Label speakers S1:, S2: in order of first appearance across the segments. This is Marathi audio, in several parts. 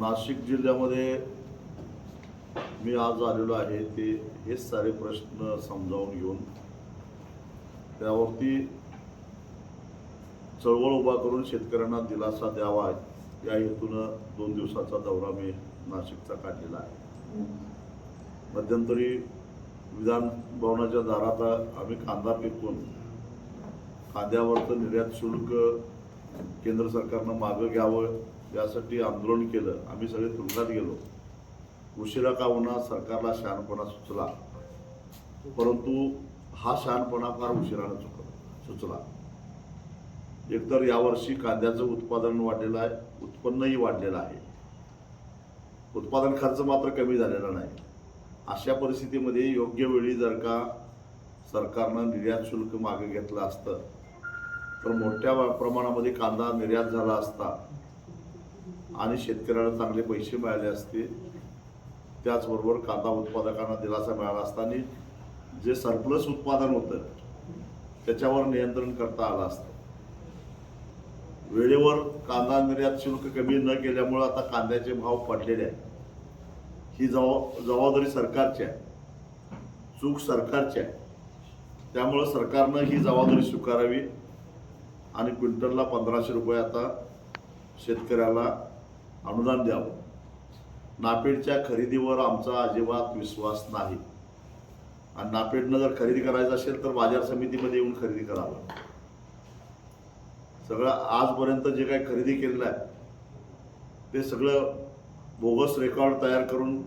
S1: नाशिक
S2: जिल्ह्यामध्ये मी आज आलेलो आहे ते हेच सारे प्रश्न समजावून घेऊन. त्यावरती चळवळ उभा करून शेतकऱ्यांना दिलासा द्यावा या हेतूनं दोन दिवसाचा दौरा मी नाशिकचा काढलेला आहे. मध्यंतरी विधान भवनाच्या दारात आम्ही कांदा पिकवून कांद्यावरचं निर्यात शुल्क केंद्र सरकारनं मागं घ्यावं यासाठी आंदोलन केलं. आम्ही सगळे तुरुंगात गेलो. उशिरा का होणार सरकारला शहाणपणा सुचला. परंतु हा शहाणपणा फार उशिरानं चुक सुचला. एकतर यावर्षी कांद्याचं उत्पादन वाढलेलं आहे उत्पन्नही वाढलेलं आहे. उत्पादन खर्च मात्र कमी झालेला नाही. अशा परिस्थितीमध्ये योग्य वेळी जर का सरकारनं निर्यात शुल्क मागे घेतलं असतं तर मोठ्या प्रमाणामध्ये कांदा निर्यात झाला असता आणि शेतकऱ्याला चांगले पैसे मिळाले असते त्याचबरोबर कांदा उत्पादकांना दिलासा मिळाला असता आणि जे सरप्लस उत्पादन होतं त्याच्यावर नियंत्रण करता आलं असतं. वेळेवर कांदा निर्यात शुल्क कमी न केल्यामुळं आता कांद्याचे भाव पडलेले आहेत. ही जबाब जबाबदारी सरकारची आहे. चूक सरकारची आहे. त्यामुळं सरकारनं ही जबाबदारी स्वीकारावी. आणि क्विंटलला पंधराशे रुपये आता शेतकऱ्याला अनुदान द्यावं. नापेडच्या खरेदीवर आमचा अजिबात विश्वास नाही. आणि नापेडनं जर खरेदी करायचं असेल तर बाजार समितीमध्ये येऊन खरेदी करावं. सगळं आजपर्यंत जे काही खरेदी केलेलं आहे ते सगळं बोगस रेकॉर्ड तयार करून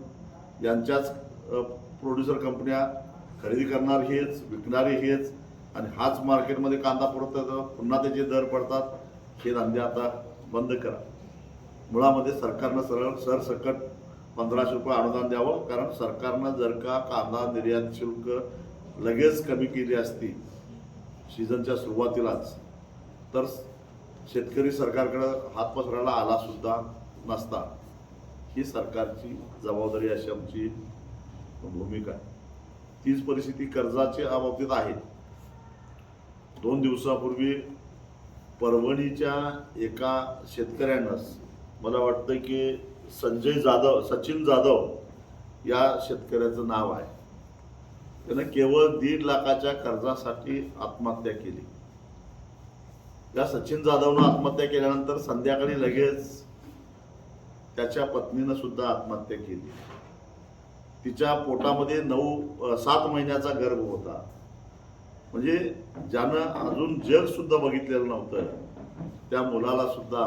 S2: यांच्याच प्रोड्युसर कंपन्या खरेदी करणार हेच विकणारे हेच आणि हाच मार्केटमध्ये कांदा पुरत येतो पुन्हा त्याचे दर पडतात. हे धंदे आता बंद करा. मुळामध्ये सरकारनं सरळ सरसकट पंधराशे रुपये अनुदान द्यावं. कारण सरकारनं जर का कांदा निर्यात शुल्क लगेच कमी केली असती सीझनच्या सुरुवातीलाच तर शेतकरी सरकारकडं हात पसरायला आला सुद्धा नसता. ही सरकारची जबाबदारी अशी आमची भूमिका आहे. तीच परिस्थिती कर्जाच्या बाबतीत आहे. दोन दिवसापूर्वी परभणीच्या एका शेतकऱ्यानंच मला वाटतं की संजय जाधव सचिन जाधव या शेतकऱ्याचं नाव आहे. त्यानं केवळ दीड लाखाच्या कर्जासाठी आत्महत्या केली. या सचिन जाधवनं आत्महत्या केल्यानंतर संध्याकाळी लगेच त्याच्या पत्नीनं सुद्धा आत्महत्या केली. तिच्या पोटामध्ये नऊ सात महिन्याचा गर्भ होता. म्हणजे ज्यानं अजून जग सुद्धा बघितलेलं नव्हतं त्या मुलाला सुद्धा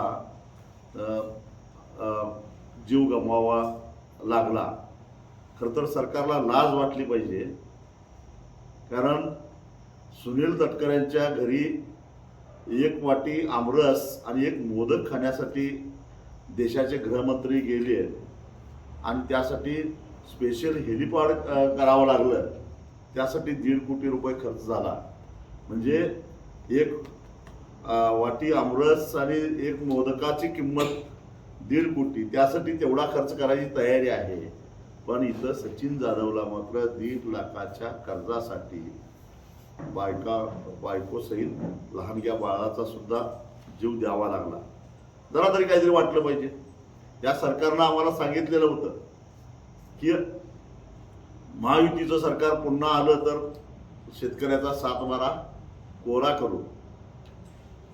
S2: जीव गमवावा लागला. खरं तर सरकारला लाज वाटली पाहिजे. कारण सुनील तटकऱ्यांच्या घरी एक वाटी आमरस आणि एक मोदक खाण्यासाठी देशाचे गृहमंत्री गेले. आणि त्यासाठी स्पेशल हेलिपॅड करावं लागलं. त्यासाठी दीड कोटी रुपये खर्च झाला. म्हणजे एक वाटी आमरस आणि एक मोदकाची किंमत दीड कोटी. त्यासाठी तेवढा खर्च करायची तयारी आहे. पण इथं सचिन जाधवला मात्र दीड लाखाच्या कर्जासाठी बायका बायकोसहित लहानग्या बाळाचा सुद्धा जीव द्यावा लागला. जरा तरी काहीतरी वाटलं पाहिजे. या सरकारनं आम्हाला सांगितलेलं होतं की महायुतीचं सरकार पुन्हा आलं तर शेतकऱ्याचा सातबारा कोरा करू.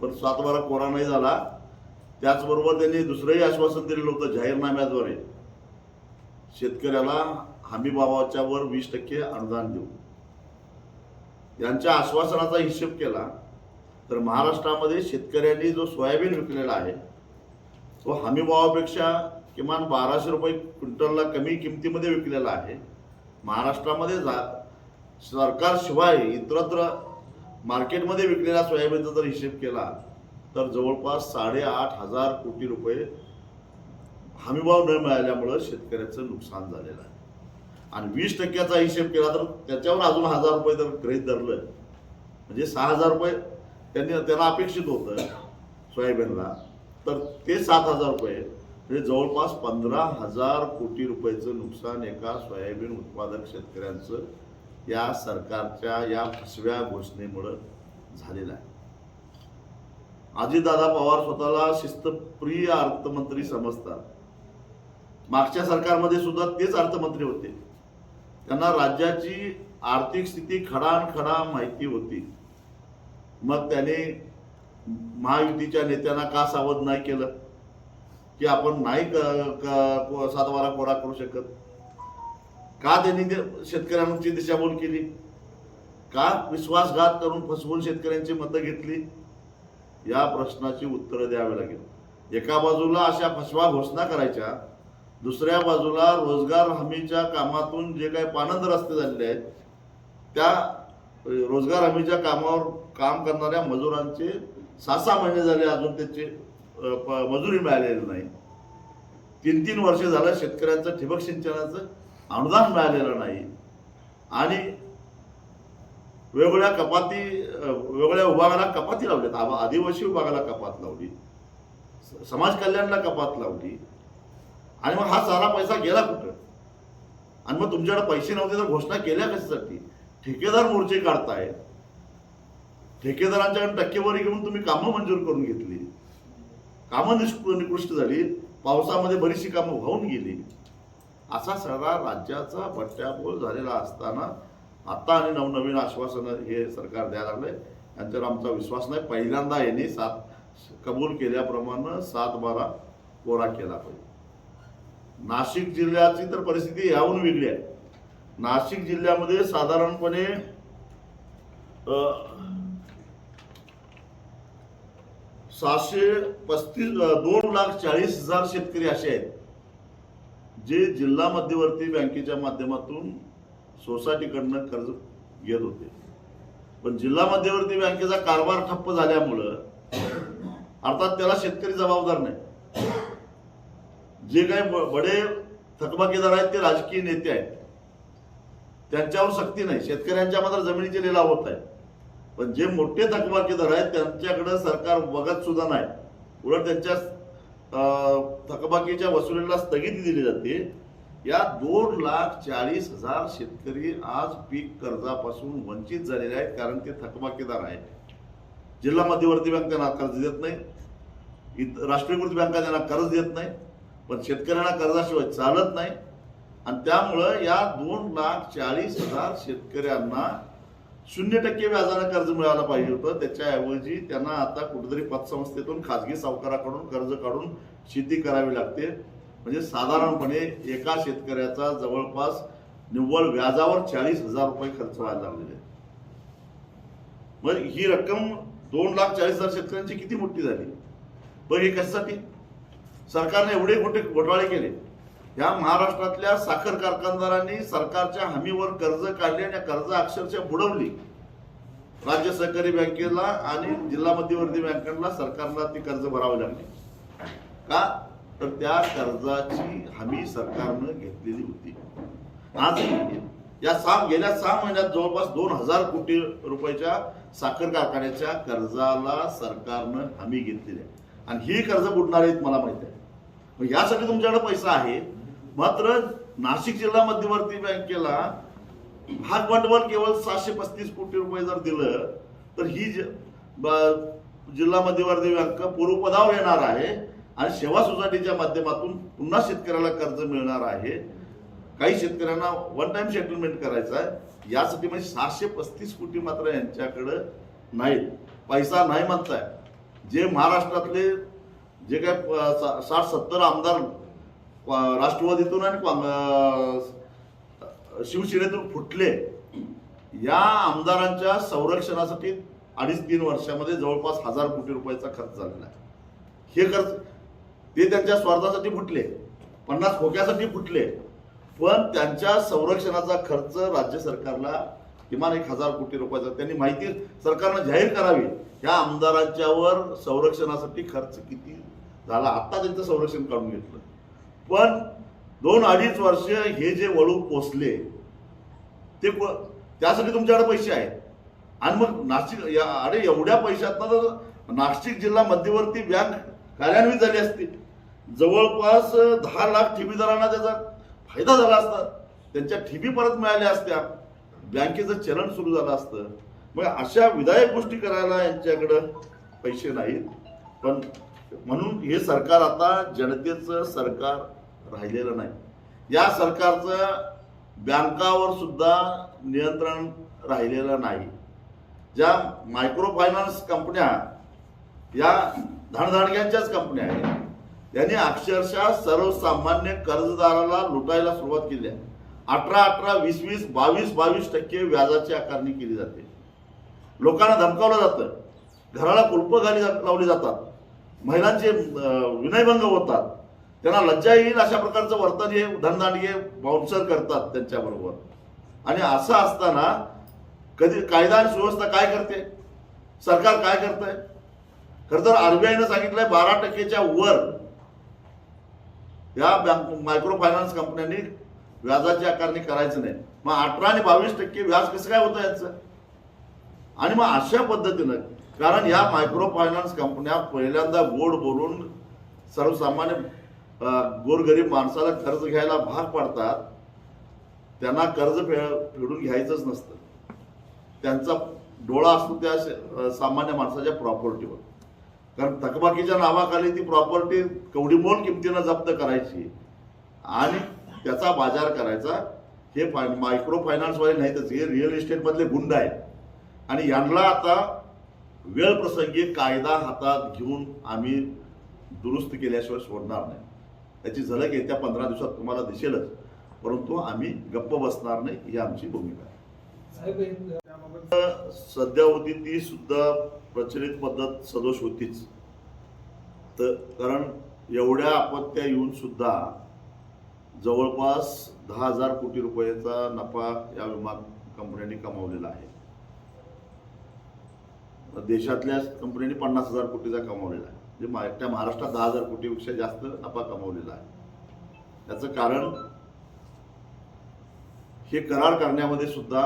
S2: पण सातबारा कोरा नाही झाला त्याचबरोबर त्यांनी दुसरंही आश्वासन दिलेलं होतं जाहीरनाम्याद्वारे. शेतकऱ्याला हमीभावाच्या वर वीस टक्के अनुदान देऊ. यांच्या आश्वासनाचा हिशेब केला तर महाराष्ट्रामध्ये शेतकऱ्यांनी जो सोयाबीन विकलेला आहे तो हमी भावापेक्षा किमान बाराशे रुपये क्विंटलला कमी किमतीमध्ये विकलेला आहे. महाराष्ट्रामध्ये जा सरकारशिवाय इतरत्र मार्केटमध्ये विकलेल्या सोयाबीनचा जर हिशेब केला तर जवळपास साडेआठ हजार कोटी रुपये हमीभाव न मिळाल्यामुळं शेतकऱ्याचं नुकसान झालेलं आहे. आणि वीस टक्क्याचा हिशेब केला तर त्याच्यावर अजून हजार रुपये जर गृहीत धरलं म्हणजे सहा हजार रुपये त्यांनी त्याला अपेक्षित होतं सोयाबीनला तर ते सात हजार रुपये म्हणजे जवळपास पंधरा हजार कोटी रुपयाचं नुकसान एका सोयाबीन उत्पादक शेतकऱ्यांचं या सरकारच्या या फसव्या घोषणेमुळं झालेलं आहे. अजितदादा पवार स्वतःला शिस्तप्रिय अर्थमंत्री समजतात. मागच्या सरकारमध्ये सुद्धा तेच अर्थमंत्री होते. त्यांना राज्याची आर्थिक स्थिती खडानखडा माहिती होती. मग त्याने महायुतीच्या नेत्यांना का सावध नाही केलं? की आपण नाही क- क- को- कोरा करू शकत? का त्यांनी ते शेतकऱ्यांची दिशाभूल केली? का विश्वासघात करून फसवून शेतकऱ्यांची मतं घेतली? या प्रश्नाची उत्तरं द्यावी लागेल. एका बाजूला अशा फसवा घोषणा करायच्या दुसऱ्या बाजूला रोजगार हमीच्या कामातून जे काही पानंद रस्ते झालेले आहेत त्या रोजगार हमीच्या कामावर काम करणाऱ्या मजुरांचे सहा सहा महिने झाले अजून त्याचे. मजुरी मिळालेली नाही. तीन तीन वर्ष झालं शेतकऱ्यांचं ठिबक सिंचनाचं अनुदान मिळालेलं नाही. आणि वेगवेगळ्या कपाती वेगवेगळ्या विभागाला कपाती लावल्यात आबा- आदिवासी विभागाला कपात लावली. स- समाज कल्याणला कपात लावली. आणि मग हा सारा पैसा गेला कुठं? आणि मग तुमच्याकडे पैसे नव्हते तर घोषणा केल्या कशासाठी? ठेकेदार मोर्चे काढतायत. ठेकेदारांच्याकडे टक्केवारी घेऊन तुम्ही कामं मंजूर करून घेतली. कामं निष्क- निकृष्ट झाली पावसामध्ये बरीचशी कामं वाहून गेली. असा सगळा राज्याचा बट्ट्याबोळ झालेला असताना आता आणि नवनवीन आश्वासनं हे सरकार द्यायला लागलंय. यांच्यावर आमचा विश्वास नाही. पहिल्यांदा यांनी सात कबूल केल्याप्रमाणे सात बारा कोरा केला पाहिजे. नाशिक जिल्ह्याची तर परिस्थिती याहून वेगळी आहे. नाशिक जिल्ह्यामध्ये साधारणपणे सहाशे पस्तीस दोन लाख चाळीस हजार शेतकरी असे आहेत जे जिल्हा मध्यवर्ती बँकेच्या माध्यमातून सोसायटीकडनं कर्ज घेत होते. पण जिल्हा मध्यवर्ती बँकेचा कारभार ठप्प झाल्यामुळं अर्थात त्याला शेतकरी जबाबदार नाही. जे काही बडे थकबाकीदार आहेत ते राजकीय नेते आहेत. त्यांच्यावर सक्ती नाही. शेतकऱ्यांच्या मात्र जमिनीचे लिलाव होत आहेत. पण जे मोठे थकबाकीदार आहेत त्यांच्याकडे सरकार बघत सुद्धा नाही. उलट त्यांच्या थकबाकीच्या वसुलीला स्थगिती दिली जाते. या दोन लाख चाळीस हजार शेतकरी आज पीक कर्जापासून वंचित झालेले आहेत कारण ते थकबाकीदार आहेत. जिल्हा मध्यवर्ती बँक त्यांना कर्ज देत नाही. इत- राष्ट्रीयकृत बँका त्यांना कर्ज देत नाही. पण शेतकऱ्यांना कर्जाशिवाय चालत नाही. आणि त्यामुळं या दोन लाख चाळीस हजार शेतकऱ्यांना शून्य टक्के व्याजानं कर्ज मिळायला पाहिजे होतं. त्याच्याऐवजी त्यांना आता कुठेतरी पतसंस्थेतून खाजगी सावकाराकडून कर्ज काढून शेती करावी लागते. म्हणजे साधारणपणे एका शेतकऱ्याचा जवळपास निव्वळ व्याजावर चाळीस हजार रुपये खर्च व्हायला लागलेले मग ही रक्कम दोन लाख चाळीस हजार शेतकऱ्यांची किती मोठी झाली? पण हे कशासाठी? सरकारने एवढे मोठे घोटाळे केले. या महाराष्ट्रातल्या साखर कारखानदारांनी सरकारच्या हमीवर कर्ज काढले आणि कर्ज अक्षरशः बुडवली. राज्य सहकारी बँकेला आणि जिल्हा मध्यवर्ती बँकेला सरकारला ती कर्ज भरावं लागली. का? तर त्या कर्जाची हमी सरकारनं घेतलेली होती. आज या सहा गेल्या सहा महिन्यात जवळपास दोन हजार कोटी रुपयाच्या साखर कारखान्याच्या कर्जाला सरकारनं हमी घेतलेली आहे. आणि ही कर्ज बुडणार आहेत मला माहिती आहे. मग यासाठी तुमच्याकडे पैसा आहे. मात्र नाशिक जिल्हा मध्यवर्ती बँकेला भाग भांडवल केवळ सहाशे पस्तीस कोटी रुपये जर दिलं तर ही ज- ब- जिल्हा मध्यवर्ती बँक पूर्वपदावर येणार आहे आणि सेवा सोसायटीच्या माध्यमातून पुन्हा शेतकऱ्याला कर्ज मिळणार आहे. काही शेतकऱ्यांना वन टाइम सेटलमेंट करायचं आहे. यासाठी म्हणजे सहाशे पस्तीस कोटी मात्र यांच्याकडं नाहीत. पैसा नाही म्हणताय जे महाराष्ट्रातले जे काय सा- साठ सत्तर आमदार राष्ट्रवादीतून आणि शिवसेनेतून फुटले. या आमदारांच्या संरक्षणासाठी अडीच तीन वर्षामध्ये जवळपास हजार कोटी रुपयाचा खर्च झालेला आहे. हे खर्च ते त्यांच्या स्वार्थासाठी फुटले. पन्नास खोक्यासाठी फुटले. पण त्यांच्या संरक्षणाचा खर्च राज्य सरकारला किमान एक हजार कोटी रुपयाचा त्यांनी माहिती सरकारनं जाहीर करावी. या आमदारांच्यावर संरक्षणासाठी खर्च किती झाला? आत्ता त्यांचं संरक्षण काढून घेतलं. पण दोन अडीच वर्ष हे जे वळू पोचले ते त्यासाठी तुमच्याकडे पैसे आहेत. आणि मग नाशिक या अरे एवढ्या पैशातनं तर नाशिक जिल्हा मध्यवर्ती बँक कार्यान्वित झाली असती. जवळपास दहा लाख ठेवीदारांना त्याचा फायदा झाला असता. त्यांच्या ठेवी परत मिळाल्या असत्या. बँकेचं चलन सुरू झालं असतं. मग अशा विधायक गोष्टी करायला यांच्याकडं पैसे नाहीत. पण म्हणून हे सरकार आता जनतेचं सरकार राहिलेलं नाही. या सरकारचं बँकावर सुद्धा नियंत्रण राहिलेलं नाही. ज्या मायक्रो फायनान्स कंपन्या या धनधाडक्यांच्याच कंपन्या आहेत. त्यांनी अक्षरशः सर्वसामान्य कर्जदाराला लुटायला सुरुवात केली आहे. अठरा अठरा वीस वीस बावीस बावीस टक्के व्याजाची आकारणी केली जाते. लोकांना धमकावलं जातं. घराला कुलप घाली लावली जातात. महिलांचे विनयभंग होतात. त्यांना लज्जा येईल अशा प्रकारचं वर्तन हे धनदांडगे बाउन्सर करतात त्यांच्याबरोबर. आणि असं असताना कधी कायदा आणि सुव्यवस्था काय करते? सरकार काय करतंय? खरं तर आरबीआयनं सांगितलंय बारा टक्केच्या वर या बँक मायक्रो फायनान्स कंपन्यांनी व्याजाची आकारणी करायचं नाही. मग अठरा आणि बावीस टक्के व्याज कसं काय होतं यांचं? आणि मग अशा पद्धतीनं कारण या मायक्रो फायनान्स कंपन्या पहिल्यांदा बोर्ड बोलून सर्वसामान्य गोरगरीब माणसाला कर्ज घ्यायला भाग पाडतात त्यांना कर्ज फे फेडून घ्यायचंच नसतं. त्यांचा डोळा असतो त्या सामान्य माणसाच्या प्रॉपर्टीवर कारण थकबाकीच्या नावाखाली ती प्रॉपर्टी कवडीमोल किमतीनं जप्त करायची आणि त्याचा बाजार करायचा हे फाय मायक्रो फायनान्सवाले नाहीतच हे रिअल इस्टेटमधले गुंड आहेत. आणि यांना आता वेळ प्रसंगी कायदा हातात घेऊन आम्ही दुरुस्त केल्याशिवाय सोडणार नाही. त्याची झलक येत्या पंधरा दिवसात तुम्हाला दिसेलच. परंतु आम्ही गप्प बसणार नाही ही आमची भूमिका आहे. सध्या होती ती सुद्धा प्रचलित पद्धत सदोष होतीच. तर कारण एवढ्या आपत्त्या येऊन सुद्धा जवळपास दहा हजार कोटी रुपयाचा नफा या विमा कंपन्यांनी कमावलेला आहे. देशातल्या कंपन्यांनी पन्नास हजार कोटीचा कमावलेला आहे. म्हणजे मा- एकट्या महाराष्ट्रात दहा हजार कोटीपेक्षा जास्त नफा कमावलेला आहे. त्याचं कारण हे करार करण्यामध्ये सुद्धा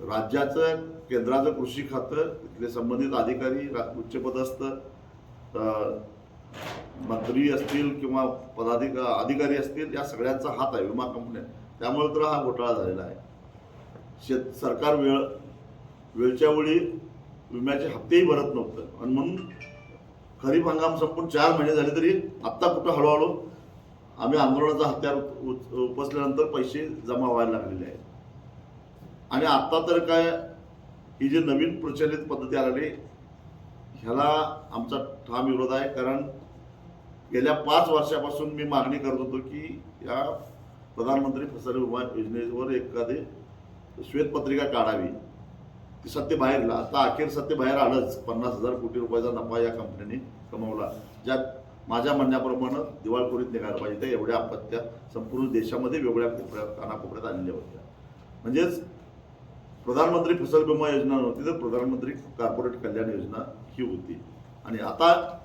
S2: राज्याचं केंद्राचं कृषी खातं तिथले संबंधित अधिकारी उच्चपदस्थ मंत्री असतील किंवा पदाधिक अधिकारी असतील या सगळ्यांचा हात आहे विमा कंपन्या त्यामुळे तर हा घोटाळा झालेला आहे. शेत सरकार वेळ वेळच्या वेळी विम्याचे हप्तेही भरत नव्हतं. आणि म्हणून खरीप हंगाम संपून चार महिने झाले तरी आत्ता कुठं हळूहळू आम्ही आंदोलनाचा हत्यार उच- उपसल्यानंतर पैसे जमा व्हायला लागलेले आहेत. आणि आत्ता तर काय ही जी नवीन प्रचलित पद्धती आलेली ह्याला आमचा ठाम विरोध आहे. कारण गेल्या पाच वर्षापासून मी मागणी करत होतो की या प्रधानमंत्री फसल विमा योजनेवर एखादी श्वेतपत्रिका काढावी. सत्य बाहेर आता अखेर सत्य बाहेर आलंच. पन्नास हजार कोटी रुपयाचा नफा या कंपनीने कमवला. ज्यात माझ्या म्हणण्याप्रमाणे दिवाळखोरीत निघायला पाहिजे त्या एवढ्या आपत्त्या संपूर्ण देशामध्ये वेगळ्या कोपऱ्यात कानाकोपऱ्यात आलेल्या होत्या. म्हणजेच प्रधानमंत्री फसल विमा योजना नव्हती तर प्रधानमंत्री कॉर्पोरेट कल्याण योजना ही होती. आणि आता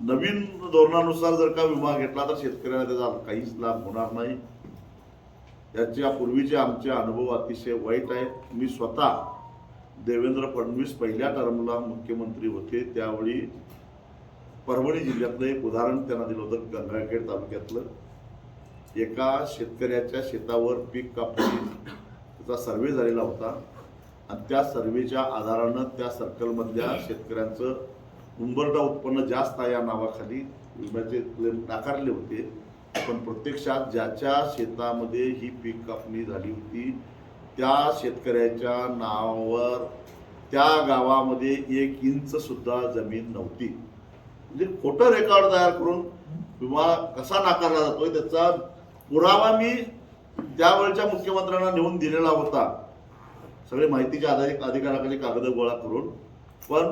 S2: नवीन धोरणानुसार जर का विमा घेतला तर शेतकऱ्यांना त्याचा काहीच लाभ होणार नाही. याच्या पूर्वीचे आमचे अनुभव अतिशय वाईट आहेत. मी स्वतः देवेंद्र फडणवीस पहिल्या टर्मला मुख्यमंत्री होते त्यावेळी परभणी जिल्ह्यातलं एक उदाहरण त्यांना दिलं होतं गंगाखेड तालुक्यातलं. एका शेतकऱ्याच्या शेतावर पीक कापणी त्याचा सर्वे झालेला होता. आणि त्या सर्वेच्या आधारानं त्या सर्कलमधल्या शेतकऱ्यांचं उंबरडा उत्पन्न जास्त आहे या नावाखाली. विम्याचे क्लेम नाकारले होते. पण प्रत्यक्षात ज्याच्या शेतामध्ये ही पीक कापणी झाली होती त्या शेतकऱ्याच्या नावावर त्या गावामध्ये एक इंच सुद्धा जमीन नव्हती. म्हणजे खोटं रेकॉर्ड तयार करून विमा कसा नाकारला जातोय त्याचा पुरावा मी त्यावेळच्या मुख्यमंत्र्यांना नेऊन दिलेला होता. सगळे माहितीच्या आधारित अधिकाऱ्याकडे कागद गोळा करून. पण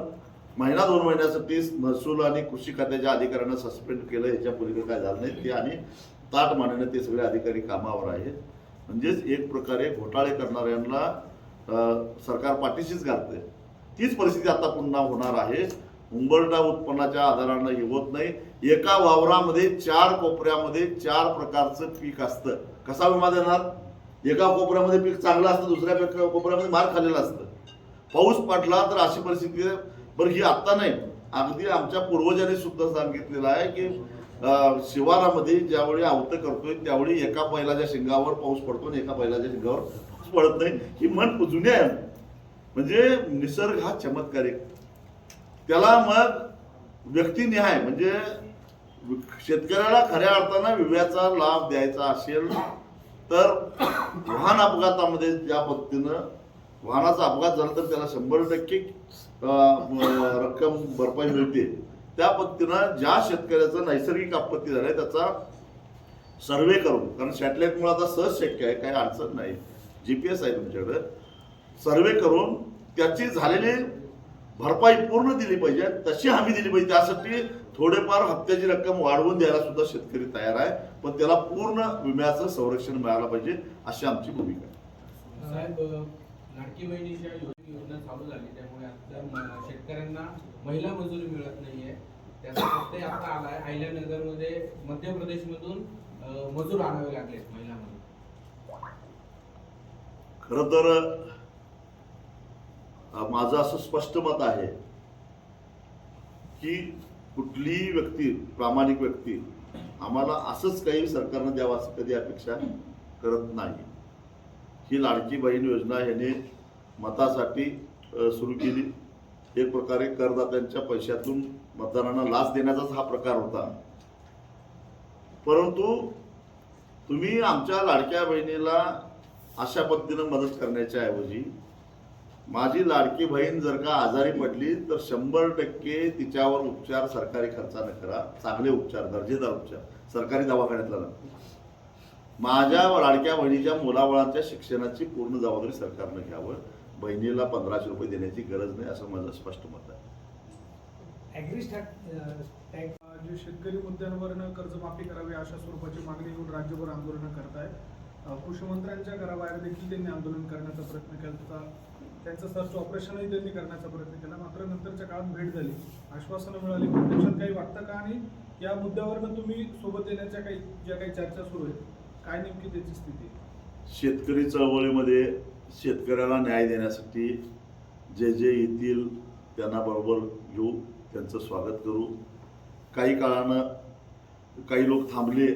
S2: महिना दोन महिन्यासाठी महसूल आणि कृषी खात्याच्या अधिकाऱ्यांना सस्पेंड केलं. ह्याच्या पूर्वी काय झालं नाही. ते आणि ताट मानेने ते सगळे अधिकारी कामावर आहेत. म्हणजेच एक प्रकारे घोटाळे करणाऱ्यांना सरकार पाठीशीच घालते. तीच परिस्थिती आता पुन्हा होणार आहे. उंबरटा उत्पन्नाच्या आधारानं हे होत नाही. एका वावरामध्ये चार कोपऱ्यामध्ये चार प्रकारचं पीक असतं. कसा विमा देणार? एका कोपऱ्यामध्ये पीक चांगलं असतं दुसऱ्या कोपऱ्यामध्ये मार खाल्लेला असतं. पाऊस पडला तर अशी परिस्थिती बरं ही आत्ता नाही. अगदी आमच्या पूर्वजांनी सुद्धा सांगितलेलं आहे की शिवारामध्ये ज्यावेळी आवतं करतोय त्यावेळी एका बैलाच्या शिंगावर पाऊस पडतो आणि एका बैलाच्या शिंगावर पाऊस पडत नाही. ही म्हण जुनी आहे म्हणजे निसर्ग हा चमत्कारिक त्याला मग व्यक्तिनिहाय म्हणजे शेतकऱ्याला खऱ्या अर्थानं विम्याचा लाभ द्यायचा असेल तर वाहन अपघातामध्ये ज्या पद्धतीनं वाहनाचा अपघात झाला तर त्याला शंभर टक्के रक्कम भरपाई मिळते. त्या पद्धतीनं ज्या शेतकऱ्याचं नैसर्गिक आपत्ती झाली त्याचा सर्वे करून कारण सॅटेलाईटमुळे आता सहज शक्य आहे काही अडचण नाही. जी पी एस आहे तुमच्याकडे. सर्वे करून त्याची झालेली भरपाई पूर्ण दिली पाहिजे तशी हमी दिली पाहिजे. त्यासाठी थोडेफार हप्त्याची रक्कम वाढवून द्यायला सुद्धा शेतकरी तयार आहे पण त्याला पूर्ण विम्याचं संरक्षण मिळालं पाहिजे अशी आमची भूमिका
S3: योजना चालू झाली. त्यामुळे आता शेतकऱ्यांना महिला मजुरी मिळत नाहीये. त्याचा प्रत्यय आता आलाय. अहिल्यानगर मध्य प्रदेशमधून मजूर आणावे लागले महिला मजूर
S2: तर माझं असं स्पष्ट मत आहे की कुठलीही व्यक्ती प्रामाणिक व्यक्ती आम्हाला असंच काही सरकारनं द्यावं असं कधी अपेक्षा करत नाही. ही लाडकी बहीण योजना ह्याने मतासाठी सुरू केली. एक प्रकारे करदात्यांच्या पैशातून मतदारांना लाच देण्याचाच हा प्रकार होता. परंतु तुम्ही आमच्या लाडक्या बहिणीला अशा पद्धतीनं मदत करण्याच्या ऐवजी माझी लाडकी बहीण जर का आजारी पडली तर शंभर टक्के तिच्यावर उपचार सरकारी खर्चाने करा. चांगले उपचार दर्जेदार उपचार. सरकारी दवाखान्यातला नाही. माझ्या लाडक्या बहिणीच्या मुलाबाळांच्या शिक्षणाची पूर्ण जबाबदारी सरकारनं घ्यावं. बहिणीला पंधराशे रुपये देण्याची गरज नाही असं माझं स्पष्ट मत आहे.
S1: टॅग जे शेतकरी मुद्द्यांवरनं कर्जमाफी करावी अशा स्वरूपाची मागणी घेऊन राज्यभर आंदोलनं करतायत. अ, कृषीमंत्र्यांच्या घराबाहेर देखील त्यांनी आंदोलन करण्याचा प्रयत्न केला होता त्यांचं सर्च ऑपरेशनही त्यांनी करण्याचा प्रयत्न केला. मात्र नंतरच्या काळात भेट झाली. आश्वासनं मिळाली. प्रत्यक्षात काही वाटतं का? आणि या मुद्द्यावरनं तुम्ही सोबत येण्याच्या काही ज्या काही चर्चा सुरू आहेत काय नेमकी त्याची स्थिती?
S2: शेतकरी चळवळीमध्ये शेतकऱ्याला न्याय देण्यासाठी जे जे येतील त्यांना बरोबर घेऊ त्यांचं स्वागत करू. काही काळानं काही लोक थांबले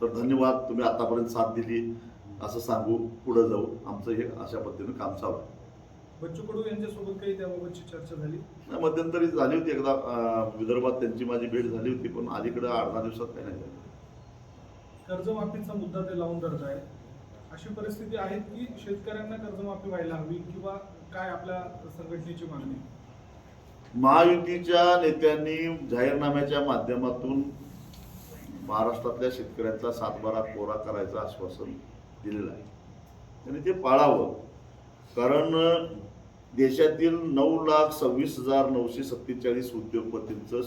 S2: तर धन्यवाद तुम्ही आतापर्यंत साथ दिली असं सांगू पुढं जाऊ. आमचं हे अशा पद्धतीनं काम चालू आहे.
S1: बच्चू कडू यांच्यासोबत काही त्याबाबतची चर्चा झाली?
S2: नाही, मध्यंतरी झाली होती एकदा विदर्भात त्यांची माझी भेट झाली होती पण अलीकडं दहा दिवसात काही नाही झालं.
S1: कर्जमाफीचा मुद्दा ते लावून धरत आहे अशी परिस्थिती आहे की शेतकऱ्यांना कर्जमाफी व्हायला हवी किंवा काय आपल्या संघटनेची मागणी?
S2: महायुतीच्या नेत्यांनी जाहीरनाम्याच्या माध्यमातून महाराष्ट्रातल्या शेतकऱ्यांचा सातबारा कोरा करायचं आश्वासन दिलेलं आहे. त्यांनी ते पाळावं. कारण देशातील नऊ लाख सव्वीस हजार नऊशे सत्तेचाळीस उद्योगपतींचं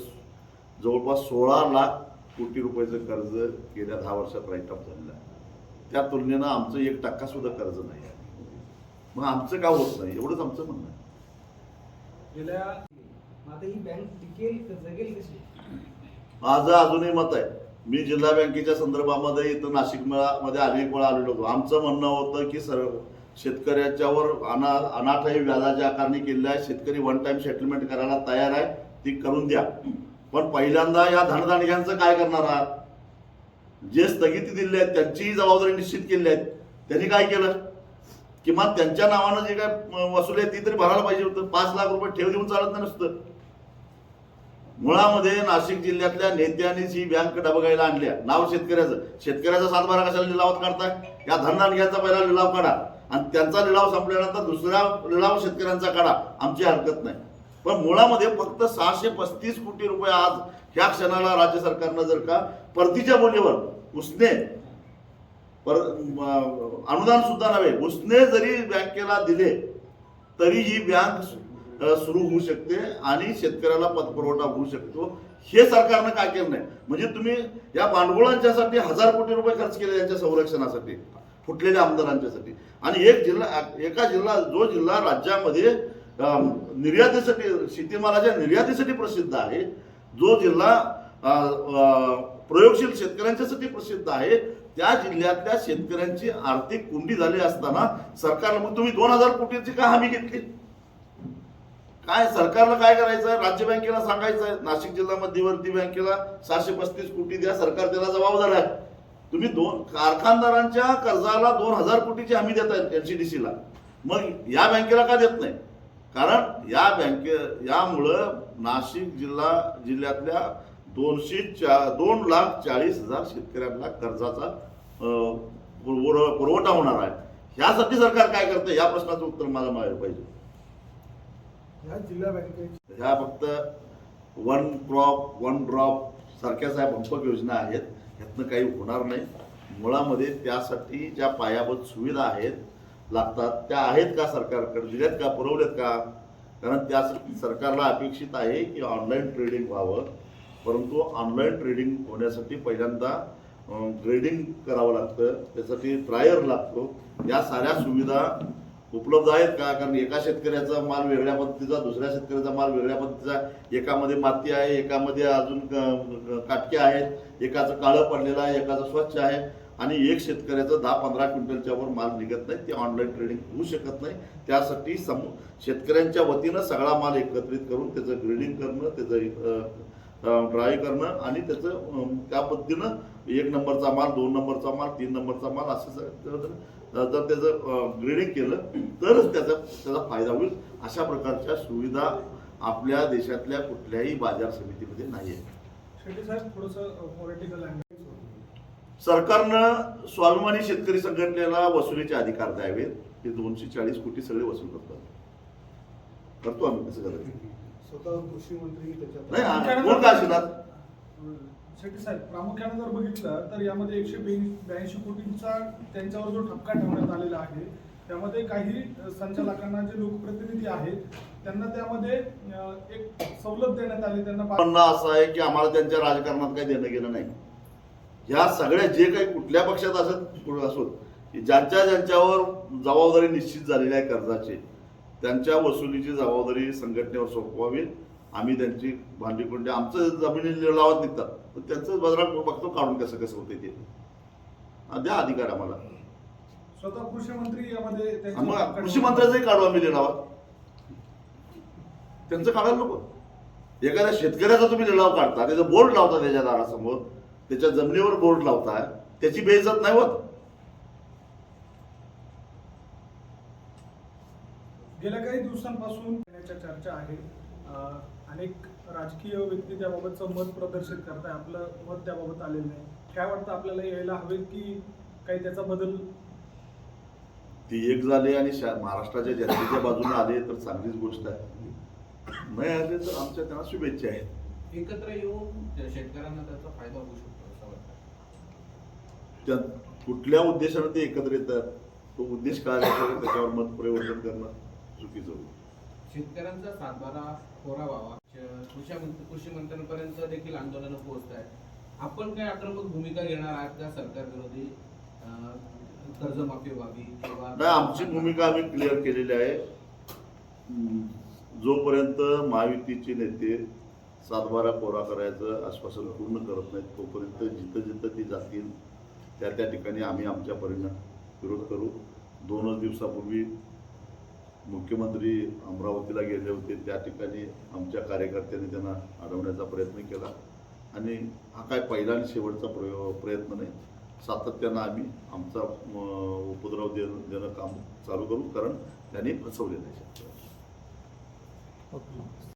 S2: जवळपास सोळा लाख कोटी रुपयाचं कर्ज गेल्या दहा वर्षात राईट ऑफ झालेलं आहे. त्या तुलनेनं आमचं एक टक्का सुद्धा कर्ज नाही आहे. मग आमचं का होत नाही? एवढंच आमचं म्हणणं आहे.
S4: ही
S2: माझं अजूनही मत आहे. मी जिल्हा बँकेच्या संदर्भामध्ये इथं नाशिकमध्ये अनेक वेळा आलेलो होतो. आमचं म्हणणं होतं की सर शेतकऱ्याच्यावर अना अनाठाई व्याजाची आकारणी केलेली आहे शेतकरी वन टाइम सेटलमेंट करायला तयार आहे. ती करून द्या. पण पहिल्यांदा या धनदांडग्यांचं काय करणार आहात? जे स्थगिती दिली आहेत त्यांचीही जबाबदारी निश्चित केली आहेत. त्यांनी काय केलं? किमान त्यांच्या नावानं जे काय वसूल वसुली आहे ती तरी भरायला पाहिजे होतं. पाच लाख रुपये ठेव देऊन चालत नाही नुसतं. मुळामध्ये नाशिक जिल्ह्यातल्या नेत्यांनीच ही बँक डबगायला आणल्या. नाव शेतकऱ्याचं. शेतकऱ्याचा सातबारा कशाला लिलावात काढताय? या धनदानग्याचा पहिला लिलाव काढा. आणि त्यांचा लिलाव संपल्यानंतर दुसरा लिलाव शेतकऱ्यांचा काढा. आमची हरकत नाही. पण मुळामध्ये फक्त सहाशे पस्तीस कोटी रुपये आज ह्या क्षणाला राज्य सरकारनं जर का परतीच्या बोलीवर उसने पर अनुदान सुद्धा नव्हे उसने जरी बँकेला दिले तरी ही बँक सुरू होऊ शकते आणि शेतकऱ्याला पतपुरवठा होऊ शकतो. हे सरकारनं काय केलं नाही? म्हणजे तुम्ही या भांडवळांच्यासाठी हजार कोटी रुपये खर्च केले यांच्या संरक्षणासाठी फुटलेल्या आमदारांच्यासाठी आणि एक जिल्हा एका जिल्हा जो जिल्हा राज्यामध्ये निर्यातीसाठी शेतीमालाच्या निर्यातीसाठी प्रसिद्ध आहे. जो जिल्हा प्रयोगशील शेतकऱ्यांच्यासाठी प्रसिद्ध आहे त्या जिल्ह्यातल्या शेतकऱ्यांची आर्थिक कुंडी झाली असताना सरकारनं मग तुम्ही दोन हजार कोटीची का हमी घेतली? काय सरकारला काय करायचं? राज्य बँकेला सांगायचं नाशिक जिल्हा मध्यवर्ती बँकेला सहाशे पस्तीस कोटी द्या सरकार त्याला जबाबदार आहे. तुम्ही दोन कारखानदारांच्या कर्जाला दोन हजार कोटीची हमी देत आहेत एनसीडीसीला मग या बँकेला का देत नाही? कारण या बँके यामुळं नाशिक जिल्हा जिल्ह्यातल्या दोनशे चा दोन लाख चाळीस हजार शेतकऱ्यांना कर्जाचा पुरवठा होणार आहे. ह्यासाठी सरकार काय करतं? या प्रश्नाचं उत्तर मला मिळालं पाहिजे.
S1: ह्या जिल्हा
S2: ह्या फक्त वन क्रॉप वन ड्रॉप सारख्या साहेब पंपक योजना आहेत. ह्यातनं काही होणार नाही. मुळामध्ये त्यासाठी ज्या पायाभूत सुविधा आहेत लागतात. त्या आहेत का सरकारकडे? दिल्यात का? पुरवल्यात का? कारण त्या सरकारला अपेक्षित आहे की ऑनलाईन ट्रेडिंग व्हावं. परंतु ऑनलाईन ट्रेडिंग होण्यासाठी पहिल्यांदा ग्रेडिंग करावं लागतं. त्यासाठी ट्रायर लागतो. या साऱ्या सुविधा उपलब्ध आहेत का? कारण एका शेतकऱ्याचा माल वेगळ्या पद्धतीचा दुसऱ्या शेतकऱ्याचा माल वेगळ्या पद्धतीचा एकामध्ये माती आहे एकामध्ये अजून काटके आहेत एकाचं काळं पडलेलं आहे एकाचं स्वच्छ आहे. आणि एक शेतकऱ्याचं दहा पंधरा क्विंटलच्या वर माल निघत नाही ते ऑनलाईन ट्रेडिंग होऊ शकत नाही. त्यासाठी समू शेतकऱ्यांच्या वतीनं सगळा माल एकत्रित करून त्याचं ग्रेडिंग करणं त्याचं ड्राय करणं आणि त्याचं त्या पद्धतीनं एक नंबरचा माल दोन नंबरचा माल तीन नंबरचा माल असं जर- जर त्याचं ग्रेडिंग केलं तरच त्याचा त्याचा फायदा होईल. अशा प्रकारच्या सुविधा आपल्या देशातल्या कुठल्याही बाजार समितीमध्ये नाही आहे
S1: शेट्टी साहेब थोडंसं पॉलिटिकल अँगल
S2: सरकारनं स्वाभिमानी शेतकरी संघटनेला वसुलीचे अधिकार द्यावेत. हे दोनशे चाळीस कोटी सगळे वसूल करतात. करतो आम्ही कसं करायचं
S5: स्वतः कृषी मंत्री त्याच्यात
S2: नाही कोण का असेनात
S1: शेट्टी साहेब प्रामुख्याने जर बघितलं तर यामध्ये एकशे ब्याऐंशी कोटींचा त्यांच्यावर जो ठपका ठेवण्यात आलेला आहे त्यामध्ये काही संचालकांना जे लोकप्रतिनिधी आहेत त्यांना त्यामध्ये एक सवलत देण्यात आली त्यांना
S2: असं आहे की आम्हाला त्यांच्या राजकारणात काही देणं घेणं नाही. ह्या सगळ्या जे काही कुठल्या पक्षात असत की ज्यांच्या ज्यांच्यावर जबाबदारी निश्चित झालेली आहे कर्जाची त्यांच्या वसुलीची जबाबदारी संघटनेवर सोपवावी. आम्ही त्यांची भांडी कोंडी आमचं जमिनी लिलावात निघतात. पण त्यांचं बाजारात बघतो काढून कसं कसं होते ते. द्या अधिकार आम्हाला.
S1: स्वतः कृषी मंत्री यामध्ये
S2: कृषी मंत्र्याचंही काढू आम्ही लिलावात त्यांचं काढायला नको. एखाद्या शेतकऱ्याचा तुम्ही लिलाव काढता त्याचं बोर्ड लावता त्याच्या दारासमोर. त्याच्या जमिनीवर बोर्ड लावताय त्याची बेइज्जत नाही होत.
S1: गेल्या काही दिवसांपासून येण्याच्या चर्चा आहे. अनेक राजकीय व्यक्ती त्याबाबतचं मत प्रदर्शित करताय आपलं मत त्याबाबत आलेलं नाही. काय वाटतं आपल्याला यायला हवे की काही त्याचा बदल?
S2: ती एक झाली आणि शा- महाराष्ट्राच्या जनतेच्या बाजूने आले तर चांगलीच गोष्ट आहे. नाही आले तर आमच्या त्यांना शुभेच्छा आहेत.
S3: एकत्र येऊन त्या शेतकऱ्यांना त्याचा फायदा होऊ शकतो.
S2: त्या कुठल्या उद्देशाने ते एकत्र येतात तो उद्देश काय आहे त्याच्यावर मत परिवर्तन करणं चुकीचं होईल.
S3: शेतकऱ्यांचा सातबारा कोरा व्हावा. कृषी कृषी मंत्र्यांपर्यंत देखील आंदोलनं पोहोचत आहेत. आपण काय आक्रमक भूमिका घेणार आहात का सरकार विरोधी? कर्जमाफी व्हावी किंवा
S2: नाही आमची भूमिका आम्ही क्लिअर केलेली आहे. जोपर्यंत महायुतीचे नेते सातबारा कोरा करायचं आश्वासन पूर्ण करत नाहीत तोपर्यंत जिथं जिथं ती जातील त्या त्या ठिकाणी आम्ही आमच्या परीनं विरोध करू. दोनच दिवसापूर्वी मुख्यमंत्री अमरावतीला गेले होते. त्या ठिकाणी आमच्या कार्यकर्त्यांनी त्यांना अडवण्याचा प्रयत्न केला. आणि हा काय पहिला आणि शेवटचा प्रय प्रयत्न नाही. सातत्यानं आम्ही आमचा उपद्रव देणं देणं काम चालू करू. कारण त्यांनी फसवलेलं आहे. शेतकऱ्यांना.